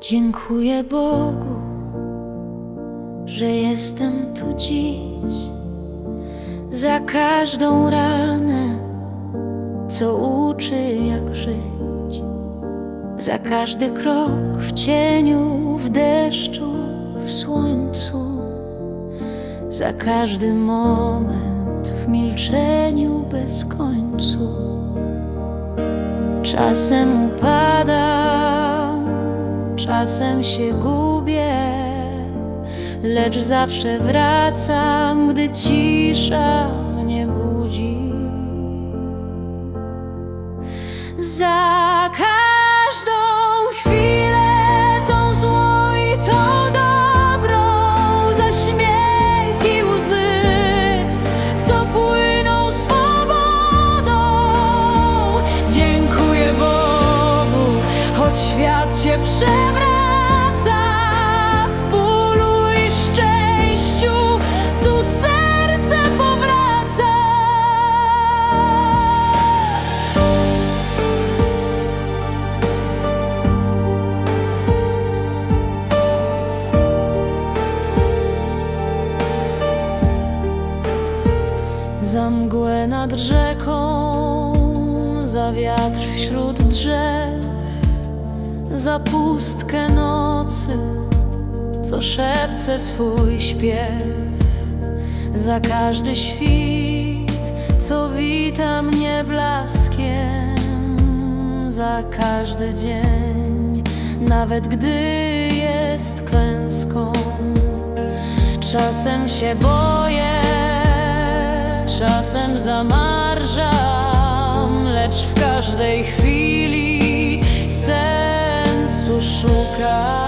Dziękuję Bogu, że jestem tu dziś. Za każdą ranę, co uczy jak żyć. Za każdy krok w cieniu, w deszczu, w słońcu. Za każdy moment w milczeniu bez końcu. Czasem upadam, czasem się gubię, lecz zawsze wracam, gdy cisza mnie budzi. Za się przewraca w bólu i szczęściu, tu serce powraca. Za mgłę nad rzeką, za wiatr wśród drzew, za pustkę nocy, co szepce swój śpiew, za każdy świt, co wita mnie blaskiem, za każdy dzień, nawet gdy jest klęską. Czasem się boję, czasem zamarżam, come.